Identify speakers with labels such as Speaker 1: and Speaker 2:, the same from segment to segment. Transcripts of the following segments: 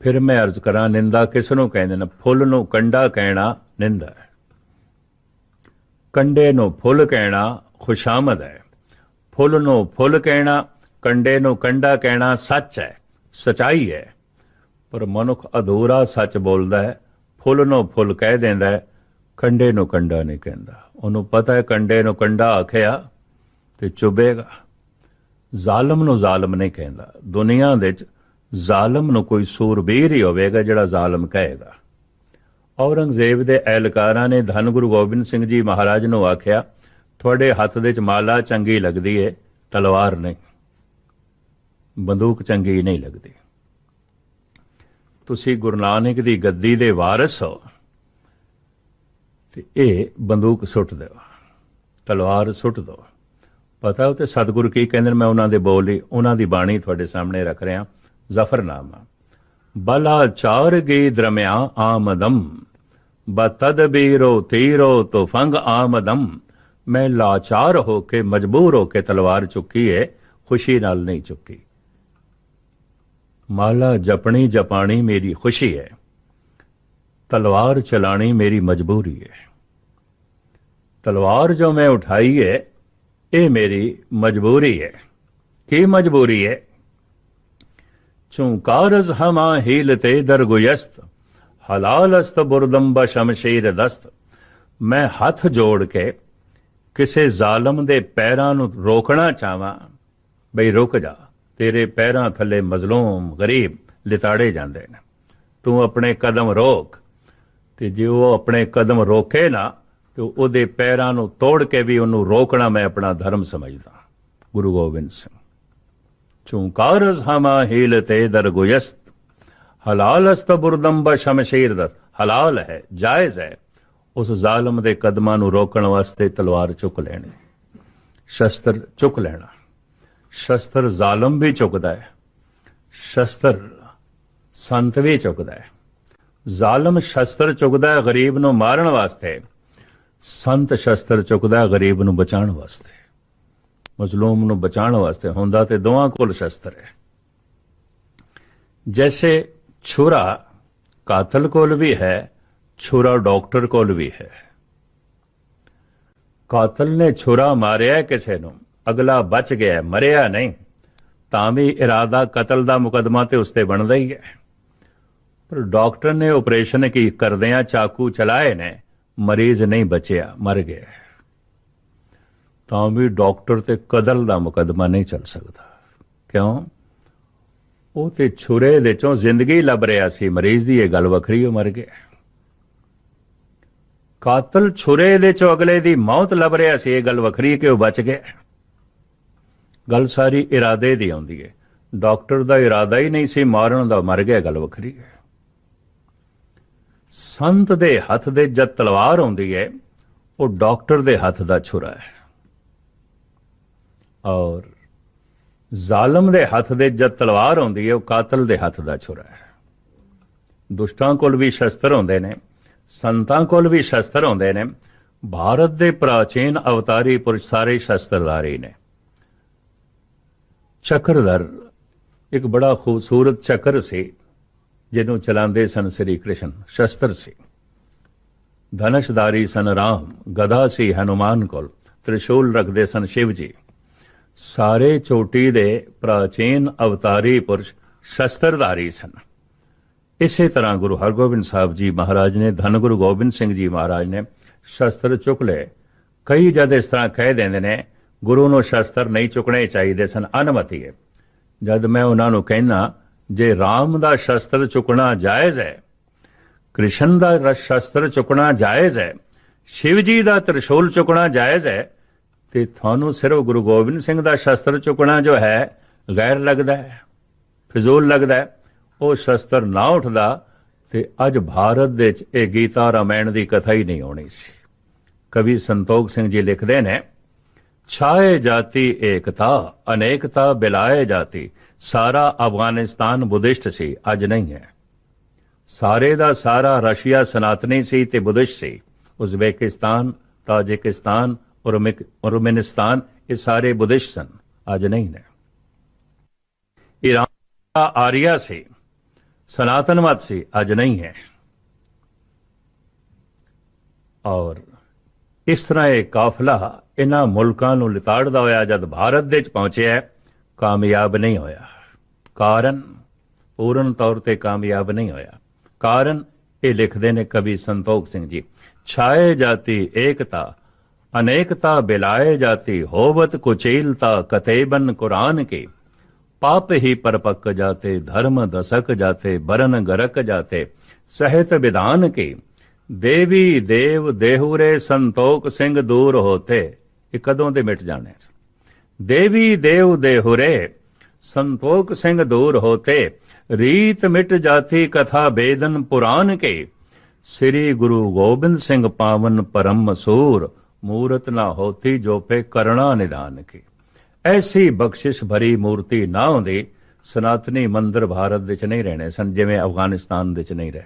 Speaker 1: ਫਿਰ ਮੈਂ ਅਰਜ਼ ਕਰਾਂ, ਨਿੰਦਾ ਕਿਸ ਨੂੰ ਕਹਿੰਦੇ ਨੇ? ਫੁੱਲ ਨੂੰ ਕੰਡਾ ਕਹਿਣਾ ਨਿੰਦਾ ਹੈ। ਕੰਡੇ ਨੂੰ ਫੁੱਲ ਕਹਿਣਾ ਖੁਸ਼ਾਮਦ ਹੈ। ਫੁੱਲ ਨੂੰ ਫੁੱਲ ਕਹਿਣਾ, ਕੰਡੇ ਨੂੰ ਕੰਡਾ ਕਹਿਣਾ ਸੱਚ ਹੈ, ਸਚਾਈ ਹੈ। ਪਰ ਮਨੁੱਖ ਅਧੂਰਾ ਸੱਚ ਬੋਲਦਾ ਹੈ, ਫੁੱਲ ਨੂੰ ਫੁੱਲ ਕਹਿ ਦਿੰਦਾ ਹੈ, ਕੰਡੇ ਨੂੰ ਕੰਡਾ ਨਹੀਂ ਕਹਿੰਦਾ। ਉਹਨੂੰ ਪਤਾ ਹੈ ਕੰਡੇ ਨੂੰ ਕੰਡਾ ਆਖਿਆ ਤੇ ਚੁਬੇਗਾ। ਜ਼ਾਲਮ ਨੂੰ ਜ਼ਾਲਮ ਨਹੀਂ ਕਹਿੰਦਾ। ਦੁਨੀਆ ਦੇ ਵਿੱਚ ਜ਼ਾਲਮ ਨੂੰ ਕੋਈ ਸੂਰਬੀਰ ਹੀ ਹੋਵੇਗਾ ਜਿਹੜਾ ਜ਼ਾਲਮ ਕਹੇਗਾ। ਔਰੰਗਜ਼ੇਬ ਦੇ ਐਲਕਾਰਾਂ ਨੇ ਧੰਨ ਗੁਰੂ ਗੋਬਿੰਦ ਸਿੰਘ ਜੀ ਮਹਾਰਾਜ ਨੂੰ ਆਖਿਆ, ਤੁਹਾਡੇ ਹੱਥ ਦੇ ਵਿੱਚ ਮਾਲਾ ਚੰਗੀ ਲੱਗਦੀ ਏ, ਤਲਵਾਰ ਨਹੀਂ। ਬੰਦੂਕ ਚੰਗੀ ਨਹੀਂ ਲੱਗਦੀ। ਤੁਸੀਂ ਗੁਰੂ ਨਾਨਕ ਦੀ ਗੱਦੀ ਦੇ ਵਾਰਿਸ ਹੋ ਤੇ ਇਹ ਬੰਦੂਕ ਸੁੱਟ ਦਿਓ, ਤਲਵਾਰ ਸੁੱਟ ਦਿਓ। ਪਤਾ ਉਹ ਤੇ ਸਤਿਗੁਰੂ ਕੀ ਕਹਿੰਦੇ ਨੇ, ਮੈਂ ਉਹਨਾਂ ਦੇ ਬੋਲ ਲਈ ਉਹਨਾਂ ਦੀ ਬਾਣੀ ਤੁਹਾਡੇ ਸਾਹਮਣੇ ਰੱਖ ਰਿਹਾ। ਜ਼ਫਰਨਾਮਾ ਬਲਾ ਚਾਰ ਗੀ ਦਰਮਿਆ ਆਮਦਮ ਬਤਦਬੀਰੋ ਤੀਰੋ ਤੋ ਫੰਗ ਆਮਦਮ ਮੈਂ ਲਾਚਾਰ ਹੋ ਕੇ ਮਜਬੂਰ ਹੋ ਕੇ ਤਲਵਾਰ ਚੁੱਕੀ ਏ ਖੁਸ਼ੀ ਨਾਲ ਨਹੀਂ ਚੁੱਕੀ ਮਾਲਾ ਜਪਣੀ ਜਪਾਣੀ ਮੇਰੀ ਖੁਸ਼ੀ ਹੈ ਤਲਵਾਰ ਚਲਾਣੀ ਮੇਰੀ ਮਜਬੂਰੀ ਹੈ ਤਲਵਾਰ ਜੋ ਮੈਂ ਉਠਾਈ ਹੈ ਇਹ ਮੇਰੀ ਮਜਬੂਰੀ ਹੈ ਕੀ ਮਜਬੂਰੀ ਹੈ ਚੂੰ ਕਾਰਜ਼ ਹਮਾ ਹੀਲਤੇ ਦਰਗੁਯਸਤ ਹਲਾਲਸਤ ਬੁਰਦਮ ਸ਼ਮਸ਼ੀਰ ਦਸਤ ਮੈਂ ਹੱਥ ਜੋੜ ਕੇ ਕਿਸੇ ਜ਼ਾਲਮ ਦੇ ਪੈਰਾਂ ਨੂੰ ਰੋਕਣਾ ਚਾਹਾਂ ਬਈ ਰੁਕ ਜਾ ਤੇਰੇ ਪੈਰਾਂ ਥੱਲੇ ਮਜ਼ਲੂਮ ਗਰੀਬ ਲਿਤਾੜੇ ਜਾਂਦੇ ਨੇ ਤੂੰ ਆਪਣੇ ਕਦਮ ਰੋਕ ਤੇ ਜੇ ਉਹ ਆਪਣੇ ਕਦਮ ਰੋਕੇ ਨਾ ਤੇ ਉਹਦੇ ਪੈਰਾਂ ਨੂੰ ਤੋੜ ਕੇ ਵੀ ਉਹਨੂੰ ਰੋਕਣਾ ਮੈਂ ਆਪਣਾ ਧਰਮ ਸਮਝਦਾ ਗੁਰੂ ਗੋਬਿੰਦ ਸਿੰਘ ਚੂੰਕਾਰਜ਼ ਹਮਾ ਹੀਲਤੇ ਦਰਗੁਯਸਤ ਹਲਾਲਸਤ ਬੁਰਦਮ ਬ ਸ਼ਮਸ਼ੀਰ ਦਸ ਹਲਾਲ ਹੈ ਜਾਇਜ਼ ਹੈ ਉਸ ਜ਼ਾਲਮ ਦੇ ਕਦਮਾਂ ਨੂੰ ਰੋਕਣ ਵਾਸਤੇ ਤਲਵਾਰ ਚੁੱਕ ਲੈਣੀ ਸ਼ਸਤਰ ਚੁੱਕ ਲੈਣਾ ਸ਼ਸਤਰ ਜ਼ਾਲਮ ਵੀ ਚੁੱਕਦਾ ਹੈ ਸ਼ਸਤਰ ਸੰਤ ਵੀ ਚੁੱਕਦਾ ਹੈ ਜ਼ਾਲਮ ਸ਼ਸਤਰ ਚੁੱਕਦਾ ਹੈ ਗਰੀਬ ਨੂੰ ਮਾਰਨ ਵਾਸਤੇ ਸੰਤ ਸ਼ਸਤਰ ਚੁੱਕਦਾ ਹੈ ਗਰੀਬ ਨੂੰ ਬਚਾਉਣ ਵਾਸਤੇ ਮਜ਼ਲੂਮ ਨੂੰ ਬਚਾਉਣ ਵਾਸਤੇ ਹੁੰਦਾ ਤੇ ਦੋਵਾਂ ਕੋਲ ਸ਼ਸਤਰ ਹੈ। ਜੈਸੇ ਛੁਰਾ ਕਾਤਲ ਕੋਲ ਵੀ ਹੈ, ਛੁਰਾ ਡਾਕਟਰ ਕੋਲ ਵੀ ਹੈ। ਕਾਤਲ ਨੇ ਛੁਰਾ ਮਾਰਿਆ ਕਿਸੇ ਨੂੰ, ਅਗਲਾ ਬਚ ਗਿਆ ਮਰਿਆ ਨਹੀਂ, ਤਾਂ ਵੀ ਇਰਾਦਾ ਕਤਲ ਦਾ ਮੁਕਦਮਾ ਤੇ ਉਸਤੇ ਬਣਦਾ ਹੀ ਹੈ। ਪਰ ਡਾਕਟਰ ਨੇ ਆਪਰੇਸ਼ਨ ਕੀ ਕਰਦਿਆਂ ਚਾਕੂ ਚਲਾਏ ਨੇ, ਮਰੀਜ਼ ਨਹੀਂ ਬਚਿਆ, ਮਰ ਗਿਆ ਤਾਂ ਵੀ ਡਾਕਟਰ ਤੇ ਕਤਲ ਦਾ ਮੁਕਦਮਾ ਨਹੀਂ ਚੱਲ ਸਕਦਾ। ਕਿਉਂ? ਉਹ ਤੇ ਛੁਰੇ ਦੇ ਚੋਂ ਜ਼ਿੰਦਗੀ ਲੱਭ ਰਿਹਾ ਸੀ, ਮਰੀਜ਼ ਦੀ ਇਹ ਗੱਲ ਵੱਖਰੀ ਹੋ ਮਰ ਗਿਆ। ਕਾਤਲ ਛੁਰੇ ਦੇ ਚੋਂ ਅਗਲੇ ਦੀ ਮੌਤ ਲੱਭ ਰਿਹਾ ਸੀ, ਇਹ ਗੱਲ ਵੱਖਰੀ ਕਿ ਉਹ ਬਚ ਗਿਆ। ਗੱਲ ਸਾਰੀ ਇਰਾਦੇ ਦੀ ਆਉਂਦੀ ਹੈ। ਡਾਕਟਰ ਦਾ ਇਰਾਦਾ ਹੀ ਨਹੀਂ ਸੀ, ਮਾਰਨ ਦਾ ਮਰ ਗਿਆ, ਗੱਲ ਵੱਖਰੀ ਹੈ। ਸੰਤ ਦੇ ਹੱਥ ਦੇ ਜਦ ਤਲਵਾਰ ਆਉਂਦੀ ਹੈ, ਉਹ ਡਾਕਟਰ ਦੇ ਹੱਥ ਦਾ ਛੁਰਾ ਹੈ। ਔਰ ਜ਼ਾਲਮ ਦੇ ਹੱਥ ਦੇ ਜਦ ਤਲਵਾਰ ਆਉਂਦੀ ਹੈ, ਉਹ ਕਾਤਲ ਦੇ ਹੱਥ ਦਾ ਛੁਰਾ ਹੈ। ਦੁਸ਼ਟਾਂ ਕੋਲ ਵੀ ਸ਼ਸਤਰ ਹੁੰਦੇ ਨੇ, ਸੰਤਾਂ ਕੋਲ ਵੀ ਸ਼ਸਤਰ ਹੁੰਦੇ ਨੇ, ਭਾਰਤ ਦੇ ਪ੍ਰਾਚੀਨ ਅਵਤਾਰੀ ਪੁਰਸ਼ ਸਾਰੇ ਸ਼ਸਤਰਧਾਰੀ ਨੇ। ਚੱਕਰਧਰ ਇੱਕ ਬੜਾ ਖੂਬਸੂਰਤ ਚੱਕਰ ਸੀ, ਜਿਹਨੂੰ ਚਲਾਉਂਦੇ ਸਨ ਸ੍ਰੀ ਕ੍ਰਿਸ਼ਨ, ਸ਼ਸਤਰ ਸੀ। ਧਨਸ਼ਦਾਰੀ ਸਨ ਰਾਮ ਗਦਾ ਸੀ ਹਨੂਮਾਨ ਕੋਲ, ਤ੍ਰਿਸ਼ੂਲ ਰੱਖਦੇ ਸਨ ਸ਼ਿਵ ਜੀ। ਸਾਰੇ ਚੋਟੀ ਦੇ ਪ੍ਰਾਚੀਨ ਅਵਤਾਰੀ ਪੁਰਸ਼ ਸ਼ਸਤਰਧਾਰੀ ਸਨ। ਇਸੇ ਤਰ੍ਹਾਂ ਗੁਰੂ ਹਰਗੋਬਿੰਦ ਸਾਹਿਬ ਜੀ ਮਹਾਰਾਜ ਨੇ, ਧੰਨ ਗੁਰੂ ਗੋਬਿੰਦ ਸਿੰਘ ਜੀ ਮਹਾਰਾਜ ਨੇ ਸ਼ਸਤਰ ਚੁੱਕ ਲਏ। ਕਈ ਜਦ ਇਸ ਤਰ੍ਹਾਂ ਕਹਿ ਦਿੰਦੇ ਨੇ, ਗੁਰੂ ਨੂੰ ਸ਼ਸਤਰ ਨਹੀਂ ਚੁੱਕਣੇ ਚਾਹੀਦੇ ਸਨ ਅਨਮਤੀ ਹੈ ਜਦ ਮੈਂ ਉਹਨਾਂ ਨੂੰ ਕਹਿਣਾ ਜੇ ਰਾਮ ਦਾ ਸ਼ਸਤਰ ਚੁੱਕਣਾ ਜਾਇਜ਼ ਹੈ, ਕ੍ਰਿਸ਼ਨ ਦਾ ਸ਼ਸਤਰ ਚੁੱਕਣਾ ਜਾਇਜ਼ ਹੈ, ਸ਼ਿਵ ਜੀ ਦਾ ਤ੍ਰਿਸ਼ੂਲ ਚੁੱਕਣਾ ਜਾਇਜ਼ ਹੈ ਤੇ ਤੁਹਾਨੂੰ ਸਿਰਫ ਗੁਰੂ ਗੋਬਿੰਦ ਸਿੰਘ ਦਾ ਸ਼ਸਤਰ ਚੁੱਕਣਾ ਜੋ ਹੈ, ਗੈਰ ਲੱਗਦਾ ਹੈ, ਫਿਜ਼ੂਲ ਲੱਗਦਾ ਹੈ, ਉਹ ਸ਼ਸਤਰ ਨਾ ਉੱਠਦਾ ਤੇ ਅੱਜ ਭਾਰਤ ਦੇ ਵਿੱਚ ਇਹ ਗੀਤਾ ਰਾਮਾਇਣ ਦੀ ਕਥਾ ਹੀ ਨਹੀਂ ਹੋਣੀ ਸੀ। ਕਵੀ ਸੰਤੋਖ ਸਿੰਘ ਜੀ ਲਿਖਦੇ ਨੇ, ਛਾਏ ਜਾਤੀ ਏਕਤਾ, ਅਨੇਕਤਾ ਬਿਲਾਏ ਜਾਤੀ, ਸਾਰਾ ਅਫਗਾਨਿਸਤਾਨ ਬੁੱਧਿਸਟ ਸੀ, ਅੱਜ ਨਹੀਂ ਹੈ। ਸਾਰੇ ਦਾ ਸਾਰਾ ਰਸ਼ੀਆ ਸਨਾਤਨੀ ਸੀ ਤੇ ਬੁੱਧਿਸਟ ਸੀ, ਉਜ਼ਬੇਕਿਸਤਾਨ, ਤਾਜਿਕਿਸਤਾਨ ਉਰਮੇਨਿਸਤਾਨ ਇਹ ਸਾਰੇ ਬੁੱਧਿਸਟ ਸਨ। ਅੱਜ ਨਹੀਂ ਨੇ। ਈਰਾਨ ਦਾ ਆਰੀਆ ਸੀ। ਸਨਾਤਨ ਮਤ ਸੀ। ਅੱਜ ਨਹੀਂ ਹੈ। ਔਰ ਇਸ ਤਰ੍ਹਾਂ ਇਹ ਕਾਫਲਾ ਇਹਨਾਂ ਮੁਲਕਾਂ ਨੂੰ ਲਿਤਾੜਦਾ ਹੋਇਆ ਜਦ ਭਾਰਤ ਦੇ ਵਿੱਚ ਪਹੁੰਚਿਆ, ਕਾਮਯਾਬ ਨਹੀਂ ਹੋਇਆ। ਕਾਰਨ ਪੂਰਨ ਤੌਰ ਤੇ ਕਾਮਯਾਬ ਨਹੀਂ ਹੋਇਆ। ਕਾਰਨ ਇਹ ਲਿਖਦੇ ਨੇ ਕਵੀ ਸੰਤੋਖ ਸਿੰਘ ਜੀ, ਛਾਏ ਜਾਤੀ ਏਕਤਾ ਅਨੇਕਤਾ ਬਿਲਾਏ ਜਾਤੀ ਹੋਵਤ ਕੁਚੇਲਤਾ ਕਤੇਬਨ ਕੁਰਾਨ ਕੇ पाप ही परपक जाते धर्म दशक जाते बरन गरक जाते सहित विधान की देवी देव देहुरे संतोख सिंह दूर होते ਇਹ ਕਦੋਂ ਦੇ ਮਿਟ ਜਾਣੇ ਦੇਵੀ ਦੇਵ ਦੇਹੁਰੇ ਸੰਤੋਖ ਸਿੰਘ ਦੂਰ ਹੋਤੇ ਰੀਤ ਮਿਟ ਜਾਤੀ ਕਥਾ ਬੇਦਨ ਪੁਰਾਨ ਕੇ ਸ੍ਰੀ ਗੁਰੂ ਗੋਬਿੰਦ ਸਿੰਘ ਪਾਵਨ ਪਰਮ ਮਸੂਰ ਮੂਰਤ ਨਾ ਹੋਤੀ ਜੋ ਪੇ ਕਰਣਾ ਨਿਦਾਨ ਕੀ। ਐਸੀ ਬਖਸ਼ਿਸ਼ ਭਰੀ ਮੂਰਤੀ ਨਾ ਹੁੰਦੀ, ਸਨਾਤਨੀ ਮੰਦਰ ਭਾਰਤ ਵਿੱਚ ਨਹੀਂ ਰਹਿਣੇ ਸਨ, ਜਿਵੇਂ ਅਫਗਾਨਿਸਤਾਨ ਵਿੱਚ ਨਹੀਂ ਰਹੇ।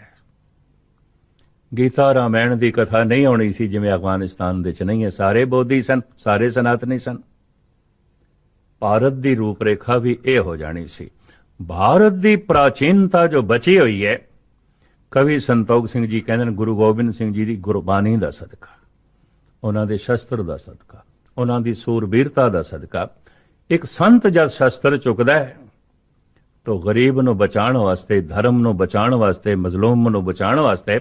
Speaker 1: ਗੀਤਾ ਰਾਮਾਇਣ ਦੀ ਕਥਾ ਨਹੀਂ ਆਉਣੀ ਸੀ, ਜਿਵੇਂ ਅਫਗਾਨਿਸਤਾਨ ਵਿੱਚ ਨਹੀਂ ਹੈ। ਸਾਰੇ ਬੋਧੀ ਸਨ, ਸਾਰੇ ਸਨਾਤਨੀ ਸਨ। ਭਾਰਤ ਦੀ ਰੂਪਰੇਖਾ ਵੀ ਇਹ ਹੋ ਜਾਣੀ ਸੀ। ਭਾਰਤ ਦੀ ਪ੍ਰਾਚੀਨਤਾ ਜੋ ਬਚੀ ਹੋਈ ਹੈ, ਕਵੀ ਸੰਤੋਖ ਸਿੰਘ ਜੀ ਕਹਿੰਦੇ ਨੇ, ਗੁਰੂ ਗੋਬਿੰਦ ਸਿੰਘ ਜੀ ਦੀ ਗੁਰਬਾਣੀ ਦਾ ਸਦਕਾ। ਉਹਨਾਂ ਦੇ ਸ਼ਸਤਰ ਦਾ ਸਦਕਾ, ਉਹਨਾਂ ਦੀ ਸੂਰਬੀਰਤਾ ਦਾ ਸਦਕਾ। ਇੱਕ ਸੰਤ ਜਦ ਸ਼ਸਤਰ ਚੁੱਕਦਾ ਹੈ, ਤਾਂ ਗਰੀਬ ਨੂੰ ਬਚਾਉਣ ਵਾਸਤੇ, ਧਰਮ ਨੂੰ ਬਚਾਉਣ ਵਾਸਤੇ, ਮਜ਼ਲੂਮ ਨੂੰ ਬਚਾਉਣ ਵਾਸਤੇ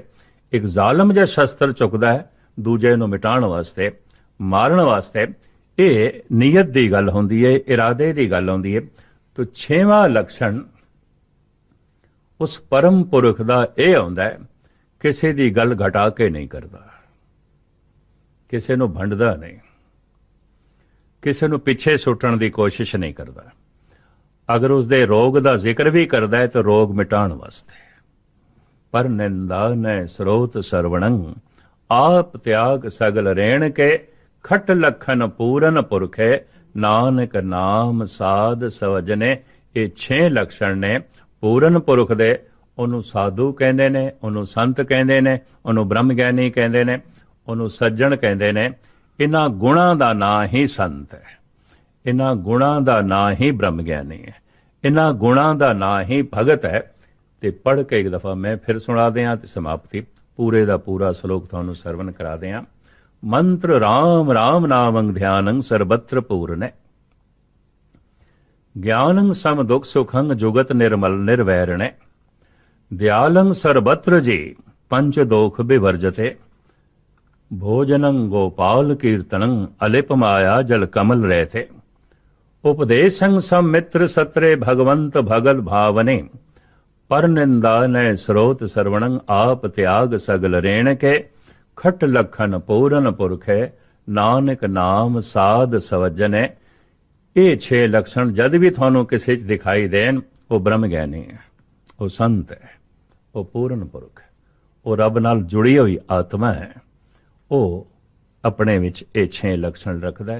Speaker 1: ਇੱਕ ਜ਼ਾਲਮ ਜਿਹਾ ਸ਼ਸਤਰ ਚੁੱਕਦਾ ਹੈ, ਦੂਜੇ ਨੂੰ ਮਿਟਾਉਣ ਵਾਸਤੇ, ਮਾਰਨ ਵਾਸਤੇ। ਇਹ ਨੀਅਤ ਦੀ ਗੱਲ ਹੁੰਦੀ ਹੈ ਇਰਾਦੇ ਦੀ ਗੱਲ ਹੁੰਦੀ ਹੈ ਤੋ ਛੇਵਾਂ ਲਕਸ਼ਣ ਉਸ ਪਰਮ ਪੁਰਖ ਦਾ ਇਹ ਹੁੰਦਾ ਹੈ, ਕਿਸੇ ਦੀ ਗੱਲ ਘਟਾ ਕੇ ਨਹੀਂ ਕਰਦਾ। ਕਿਸੇ ਨੂੰ ਵੰਡਦਾ ਨਹੀਂ। ਕਿਸੇ ਨੂੰ ਪਿੱਛੇ ਸੁੱਟਣ ਦੀ ਕੋਸ਼ਿਸ਼ ਨਹੀਂ ਕਰਦਾ। ਅਗਰ ਉਸ ਦੇ ਰੋਗ ਦਾ ਜ਼ਿਕਰ ਵੀ ਕਰਦਾ ਹੈ ਤਾਂ ਰੋਗ ਮਿਟਾਉਣ ਵਾਸਤੇ। ਪਰ ਨਿੰਦਾ ਨੈ ਸਰੋਤ ਸਰਵਣੰ, ਆਪ ਤਿਆਗ ਸਗਲ ਰੇਣ ਕੇ, ਖਟ ਲਖਨ ਪੂਰਨ ਪੁਰਖੇ, ਨਾਨਕ ਨਾਮ ਸਾਧ ਸਵਜਨੇ, ਇਹ 6 ਲਕਸ਼ਣ ਨੇ, ਪੂਰਨ ਪੁਰਖ ਦੇ। ਉਹਨੂੰ ਸਾਧੂ ਕਹਿੰਦੇ ਨੇ, ਉਹਨੂੰ ਸੰਤ ਕਹਿੰਦੇ ਨੇ, ਉਹਨੂੰ ਬ੍ਰਹਮ ਗਿਆਨੀ ਕਹਿੰਦੇ ਨੇ ਉਹਨੂੰ ਸੱਜਣ ਕਹਿੰਦੇ ਨੇ ਇਹਨਾਂ ਗੁਣਾਂ ਦਾ ਨਾਂ ਹੀ ਸੰਤ ਹੈ। ਇਹਨਾਂ ਗੁਣਾਂ ਦਾ ਨਾਂ ਹੀ ਬ੍ਰਹਮ ਗਿਆਨੀ ਹੈ। ਇਹਨਾਂ ਗੁਣਾਂ ਦਾ ਨਾਂ ਹੀ ਭਗਤ ਹੈ। ਤੇ ਪੜ੍ਹ ਕੇ ਇੱਕ ਦਫਾ ਮੈਂ ਫਿਰ ਸੁਣਾ ਦਿਆਂ ਤੇ ਸਮਾਪਤੀ। ਪੂਰੇ ਦਾ ਪੂਰਾ ਸ਼ਲੋਕ ਤੁਹਾਨੂੰ ਸਰਵਨ ਕਰਾ ਦਿਆਂ। ਮੰਤਰ RAM RAM ਨਾਮੰ ਧਿਆਨੰ ਸਰਬਤਰ ਪੂਰਨੈ। ਗਿਆਨੰ ਸਮ ਦੁਖ ਸੁਖੰ ਜੁਗਤ ਨਿਰਮਲ ਨਿਰਵੈਰਣੈ ਦਿਆਲੰ ਸਰਬਤਰ ਜੀ ਪੰਚ ਦੋਖ ਬਿਵਰਜਤੇ। ਭੋਜਨੰ ਗੋਪਾਲ ਕੀਰਤਨੰ ਅਲਿਪ ਮਾਇਆ ਜਲ ਕਮਲ ਰਹਿਤੇ ਉਪਦੇਸ਼ੰ ਸਮ ਮਿੱਤਰ ਸਤਰੇ ਭਗਵੰਤ ਭਗਲ ਭਾਵਨੇ। ਪਰ ਨਿੰਦਾ ਨੈ ਸਰੋਤ ਸਰਵਣੰ ਆਪ ਤਿਆਗ ਸਗਲ ਰੇਣ ਕੇ ਖਟ ਲਖਨ ਪੂਰਨ ਪੁਰਖੇ, ਨਾਨਕ ਨਾਮ ਸਾਧ ਸਵਜਨੇ। ਇਹ ਛੇ ਲਕਸ਼ਣ ਜਦ ਵੀ ਤੁਹਾਨੂੰ ਕਿਸੇ ਚ ਦਿਖਾਈ ਦੇਣ, ਉਹ ਬ੍ਰਹਮ ਗਿਆਨੀ ਹੈ, ਉਹ ਸੰਤ ਹੈ, ਉਹ ਪੂਰਨ ਪੁਰਖ ਹੈ। ਉਹ ਰੱਬ ਨਾਲ ਜੁੜੀ ਹੋਈ ਆਤਮਾ ਹੈ। ਉਹ ਆਪਣੇ ਵਿੱਚ ਇਹ ਛੇ ਲਕਸ਼ਣ ਰੱਖਦਾ ਹੈ।